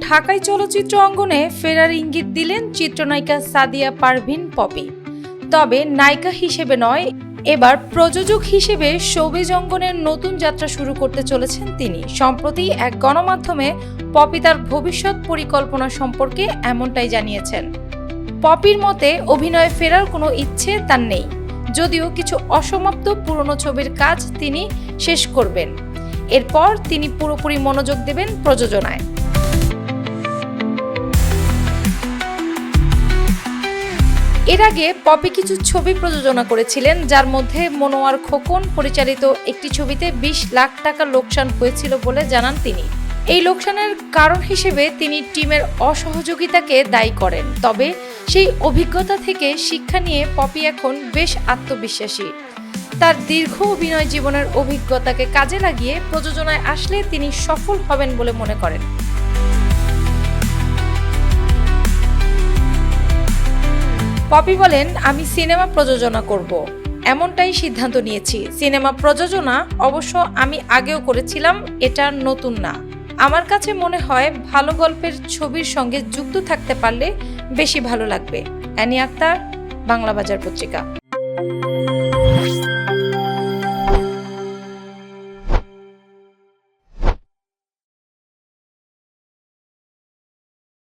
ঢাকাই চলচ্চিত্র অঙ্গনে ফেরার ইঙ্গিত দিলেন চিত্রনায়িকা সাদিয়া পারভিন পপি। তবে নায়িকা হিসেবে নয়, এবার প্রযোজক হিসেবে শোবিজ অঙ্গনের নতুন যাত্রা শুরু করতে চলেছেন তিনি। সম্প্রতি এক গণমাধ্যমে পপি তার ভবিষ্যৎ পরিকল্পনা সম্পর্কে এমনটাই জানিয়েছেন। পপির মতে, অভিনয়ে ফেরার কোনো ইচ্ছে তার নেই। যদিও কিছু অসমাপ্ত পুরনো ছবির কাজ তিনি শেষ করবেন। এরপর তিনি পুরোপুরি মনোযোগ দেবেন প্রযোজনায়। এর আগে পপি কিছু ছবি প্রযোজনা করেছিলেন, যার মধ্যে মনোয়ার খোকন পরিচালিত একটি ছবিতে বিশ লাখ টাকা লোকসান হয়েছিল বলে জানান তিনি। এই লোকসানের কারণ হিসেবে তিনি টিমের অসহযোগিতাকে দায়ী করেন। তবে সেই অভিজ্ঞতা থেকে শিক্ষা নিয়ে পপি এখন বেশ আত্মবিশ্বাসী। তার দীর্ঘ অভিনয় জীবনের অভিজ্ঞতাকে কাজে লাগিয়ে প্রযোজনায় আসলে তিনি সফল হবেন বলে মনে করেন। পপি বলেন, আমি সিনেমা প্রযোজনা করব। এমনটাই সিদ্ধান্ত নিয়েছি। সিনেমা প্রযোজনা, অবশ্য আমি আগেও করেছিলাম, এটা নতুন না। আমার কাছে মনে হয়, ভালো গল্পের ছবির সঙ্গে যুক্ত থাকতে পারলে বেশি ভালো লাগবে। অ্যানি আক্তার বাংলা বাজার পত্রিকা।